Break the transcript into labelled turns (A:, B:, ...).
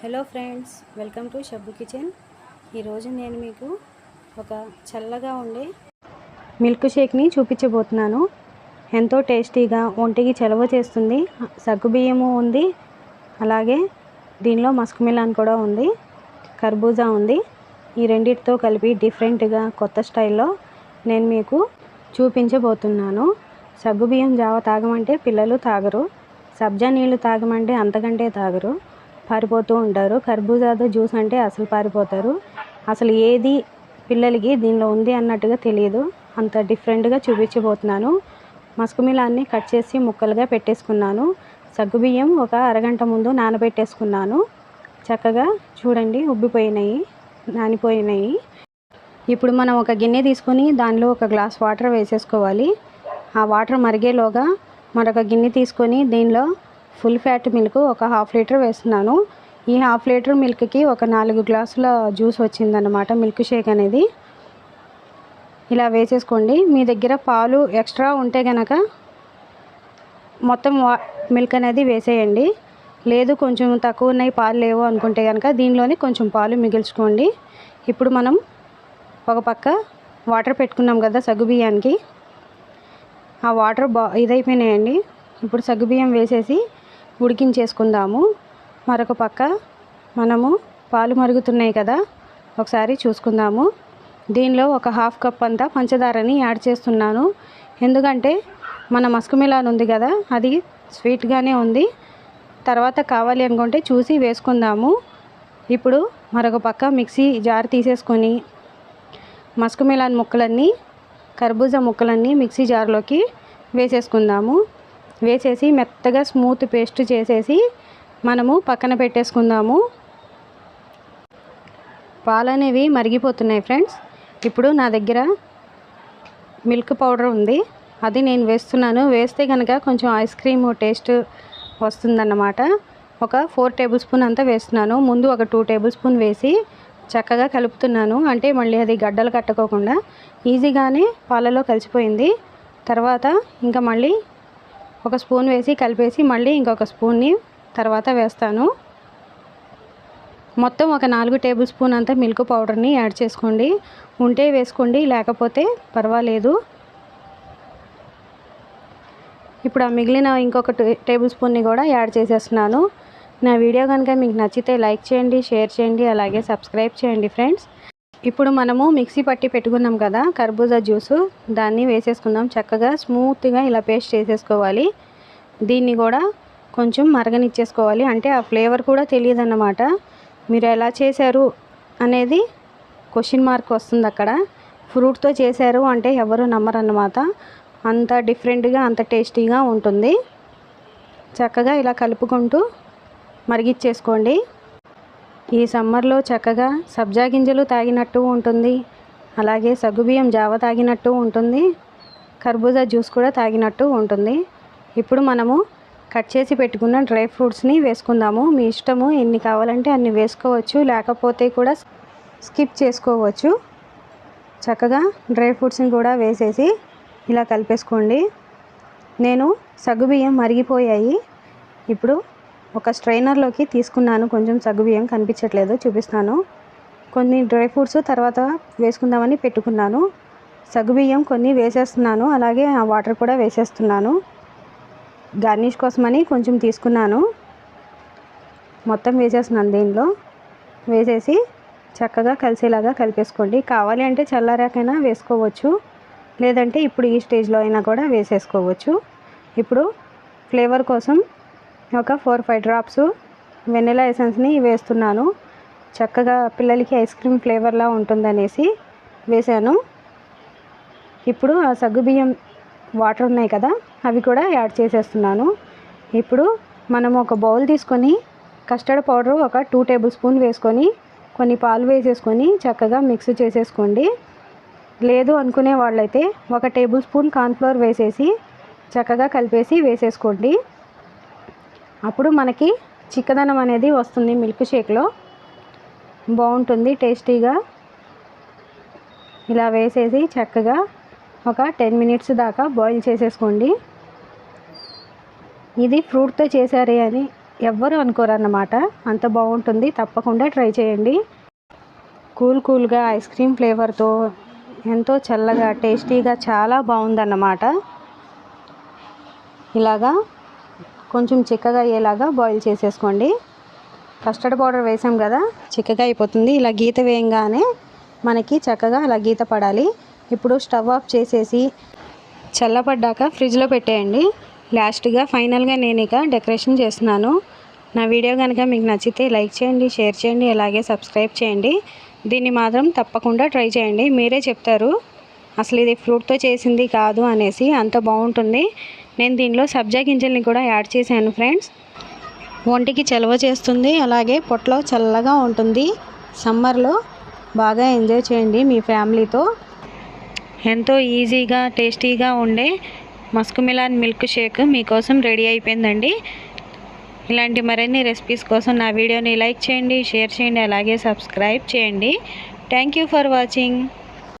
A: Hello friends welcome to Shabbu kitchen. ఈరోజు నేను మీకు ఒక చల్లగా ఉండే మిల్క్ షేక్ని చూపించబోతున్నాను. ఎంతో టేస్టీగా ఒంటికి చలవ చేస్తుంది. సగ్గుబియ్యము ఉంది. అలాగే దీనిలో మస్క్ మిలాన్ కూడా ఉంది. కర్బూజా ఉంది. ఈ రెండింటితో కలిపి డిఫరెంట్గా కొత్త స్టైల్లో నేను మీకు చూపించబోతున్నాను. సగ్గుబియ్యం జావ తాగమంటే పిల్లలు తాగరు. సబ్జా నీళ్ళు తాగమంటే అంతకంటే తాగరు. పారిపోతూ ఉంటారు. కర్బూజాతో జ్యూస్ అంటే అసలు పారిపోతారు. అసలు ఏది పిల్లలకి దీనిలో ఉంది అన్నట్టుగా తెలియదు అంత డిఫరెంట్గా చూపించబోతున్నాను. మసుకుమిలాన్ని కట్ చేసి ముక్కలుగా పెట్టేసుకున్నాను. సగ్గుబియ్యం ఒక అరగంట ముందు నానబెట్టేసుకున్నాను. చక్కగా చూడండి ఉబ్బిపోయినాయి నానిపోయినాయి. ఇప్పుడు మనం ఒక గిన్నె తీసుకొని దానిలో ఒక గ్లాస్ వాటర్ వేసేసుకోవాలి. ఆ వాటర్ మరిగేలోగా మరొక గిన్నె తీసుకొని దీనిలో ఫుల్ ఫ్యాట్ మిల్క్ ఒక హాఫ్ లీటర్ వేస్తున్నాను. ఈ హాఫ్ లీటర్ మిల్క్కి ఒక నాలుగు గ్లాసుల జ్యూస్ వచ్చిందనమాట మిల్క్ షేక్ అనేది. ఇలా వేసేసుకోండి. మీ దగ్గర పాలు ఎక్స్ట్రా ఉంటే కనుక మొత్తం వా మిల్క్ అనేది వేసేయండి. లేదు కొంచెం తక్కువ ఉన్నాయి పాలు లేవు అనుకుంటే కనుక దీనిలోనే కొంచెం పాలు మిగిల్చుకోండి. ఇప్పుడు మనం ఒక పక్క వాటర్ పెట్టుకున్నాం కదా సగ్గుబియ్యానికి ఆ వాటర్ బా ఇదైపోయినాయండి. ఇప్పుడు సగ్గుబియ్యం వేసేసి ఉడికించేసుకుందాము. మరొక పక్క మనము పాలు మరుగుతున్నాయి కదా ఒకసారి చూసుకుందాము. దీనిలో ఒక హాఫ్ కప్ అంతా పంచదారని యాడ్ చేస్తున్నాను. ఎందుకంటే మన మస్కుమిలాన్ ఉంది కదా అది స్వీట్గానే ఉంది. తర్వాత కావాలి అనుకుంటే చూసి వేసుకుందాము. ఇప్పుడు మరొక పక్క మిక్సీ జార్ తీసేసుకొని మస్కుమిలాన్ ముక్కలన్నీ కర్బూజా ముక్కలన్నీ మిక్సీ జార్లోకి వేసేసుకుందాము. వేసేసి మెత్తగా స్మూత్ పేస్ట్ చేసేసి మనము పక్కన పెట్టేసుకుందాము. పాలు అనేవి మరిగిపోతున్నాయి ఫ్రెండ్స్. ఇప్పుడు నా దగ్గర మిల్క్ పౌడర్ ఉంది. అది నేను వేస్తున్నాను. వేస్తే కనుక కొంచెం ఐస్ క్రీమ్ టేస్ట్ వస్తుందన్నమాట. ఒక ఫోర్ టేబుల్ స్పూన్ అంతా వేస్తున్నాను. ముందు ఒక టూ టేబుల్ స్పూన్ వేసి చక్కగా కలుపుతున్నాను. అంటే మళ్ళీ అది గడ్డలు కట్టుకోకుండా ఈజీగానే పాలలో కలిసిపోయింది. తర్వాత ఇంకా మళ్ళీ ఒక స్పూన్ వేసి కలిపేసి మళ్ళీ ఇంకొక స్పూన్ని తర్వాత వేస్తాను. మొత్తం ఒక నాలుగు టేబుల్ స్పూన్ అంతా మిల్క్ పౌడర్ని యాడ్ చేసుకోండి. ఉంటే వేసుకోండి లేకపోతే పర్వాలేదు. ఇప్పుడు ఆ మిగిలిన ఇంకొక టేబుల్ స్పూన్ని కూడా యాడ్ చేసేస్తున్నాను. నా వీడియో కనుక మీకు నచ్చితే లైక్ చేయండి షేర్ చేయండి అలాగే సబ్స్క్రైబ్ చేయండి ఫ్రెండ్స్. ఇప్పుడు మనము మిక్సీ పట్టి పెట్టుకున్నాం కదా కర్బూజా జ్యూసు. దాన్ని వేసేసుకుందాం. చక్కగా స్మూత్గా ఇలా పేస్ట్ చేసేసుకోవాలి. దీన్ని కూడా కొంచెం మరగనిచ్చేసుకోవాలి. అంటే ఆ ఫ్లేవర్ కూడా తెలియదు అన్నమాట మీరు ఎలా చేశారు అనేది క్వశ్చన్ మార్క్ వస్తుంది అక్కడ. ఫ్రూట్తో చేశారు అంటే ఎవరు నమ్మరన్నమాట. అంత డిఫరెంట్గా అంత టేస్టీగా ఉంటుంది. చక్కగా ఇలా కలుపుకుంటూ మరిగిచ్చేసుకోండి. ఈ సమ్మర్లో చక్కగా సబ్జా గింజలు తాగినట్టు ఉంటుంది. అలాగే సగ్గుబియ్యం జావ తాగినట్టు ఉంటుంది. కర్బూజా జ్యూస్ కూడా తాగినట్టు ఉంటుంది. ఇప్పుడు మనము కట్ చేసి పెట్టుకున్న డ్రై ఫ్రూట్స్ని వేసుకుందాము. మీ ఇష్టము ఎన్ని కావాలంటే అన్ని వేసుకోవచ్చు. లేకపోతే కూడా స్కిప్ చేసుకోవచ్చు. చక్కగా డ్రై ఫ్రూట్స్ని కూడా వేసేసి ఇలా కలిపేసుకోండి. నేను సగ్గుబియ్యం మరిగిపోయాయి. ఇప్పుడు ఒక స్ట్రైనర్లోకి తీసుకున్నాను. కొంచెం సగ్గుబియ్యం కనిపించట్లేదు చూపిస్తాను. కొన్ని డ్రై ఫ్రూట్స్ తర్వాత వేసుకుందామని పెట్టుకున్నాను. సగ్గుబియ్యం కొన్ని వేసేస్తున్నాను. అలాగే ఆ వాటర్ కూడా వేసేస్తున్నాను. గార్నిష్ కోసమని కొంచెం తీసుకున్నాను. మొత్తం వేసేస్తున్నాను దీనిలో. వేసేసి చక్కగా కలిసేలాగా కలిపేసుకోండి. కావాలి అంటే చల్లారాకైనా వేసుకోవచ్చు. లేదంటే ఇప్పుడు ఈ స్టేజ్లో అయినా కూడా వేసేసుకోవచ్చు. ఇప్పుడు ఫ్లేవర్ కోసం ఒక ఫోర్ ఫైవ్ డ్రాప్స్ వెనిలా ఎసెన్స్ని వేస్తున్నాను. చక్కగా పిల్లలకి ఐస్ క్రీమ్ ఫ్లేవర్లా ఉంటుందనేసి వేసాను ఇప్పుడు ఆ సగ్గుబియ్యం వాటర్ ఉన్నాయి కదా అవి కూడా యాడ్ చేసేస్తున్నాను. ఇప్పుడు మనం ఒక బౌల్ తీసుకొని కస్టర్డ్ పౌడర్ ఒక టూ టేబుల్ స్పూన్ వేసుకొని కొన్ని పాలు వేసేసుకొని చక్కగా మిక్స్ చేసేసుకోండి. లేదు అనుకునే వాళ్ళైతే ఒక టేబుల్ స్పూన్ కార్న్ఫ్లోర్ వేసేసి చక్కగా కలిపేసి వేసేసుకోండి. అప్పుడు మనకి చిక్కదనం అనేది వస్తుంది మిల్క్ షేక్లో. బాగుంటుంది టేస్టీగా. ఇలా వేసేసి చక్కగా ఒక టెన్ మినిట్స్ దాకా బాయిల్ చేసేసుకోండి. ఇది ఫ్రూట్తో చేశారే అని ఎవ్వరు అనుకోరన్నమాట. అంత బాగుంటుంది తప్పకుండా ట్రై చేయండి. కూల్ కూల్గా ఐస్ క్రీమ్ ఫ్లేవర్తో ఎంతో చల్లగా టేస్టీగా చాలా బాగుందన్నమాట. ఇలాగా కొంచెం చిక్కగా అయ్యేలాగా బాయిల్ చేసేసుకోండి. కస్టర్డ్ పౌడర్ వేసాం కదా చిక్కగా అయిపోతుంది. ఇలా గీత వేయంగానే మనకి చక్కగా అలా గీత పడాలి. ఇప్పుడు స్టవ్ ఆఫ్ చేసేసి చల్లపడ్డాక ఫ్రిడ్జ్లో పెట్టేయండి. లాస్ట్గా ఫైనల్గా నేను ఇక డెకరేషన్ చేస్తున్నాను. నా వీడియో కనుక మీకు నచ్చితే లైక్ చేయండి షేర్ చేయండి అలాగే సబ్స్క్రైబ్ చేయండి. దీన్ని మాత్రం తప్పకుండా ట్రై చేయండి. మీరే చెప్తారు అసలు ఇది ఫ్రూట్తో చేసింది కాదు అనేసి అంత బాగుంటుంది. నేను దీనిలో సబ్జా గింజల్ని కూడా యాడ్ చేశాను ఫ్రెండ్స్. ఒంటికి చలవ చేస్తుంది అలాగే పొట్టలో చల్లగా ఉంటుంది. సమ్మర్లో బాగా ఎంజాయ్ చేయండి మీ ఫ్యామిలీతో. ఎంతో ఈజీగా టేస్టీగా ఉండే మస్క్ మిలాన్ మిల్క్ షేక్ మీకోసం రెడీ అయిపోయిందండి. ఇలాంటి మరిన్ని రెసిపీస్ కోసం నా వీడియోని లైక్ చేయండి షేర్ చేయండి అలాగే సబ్స్క్రైబ్ చేయండి. Thank you for watching.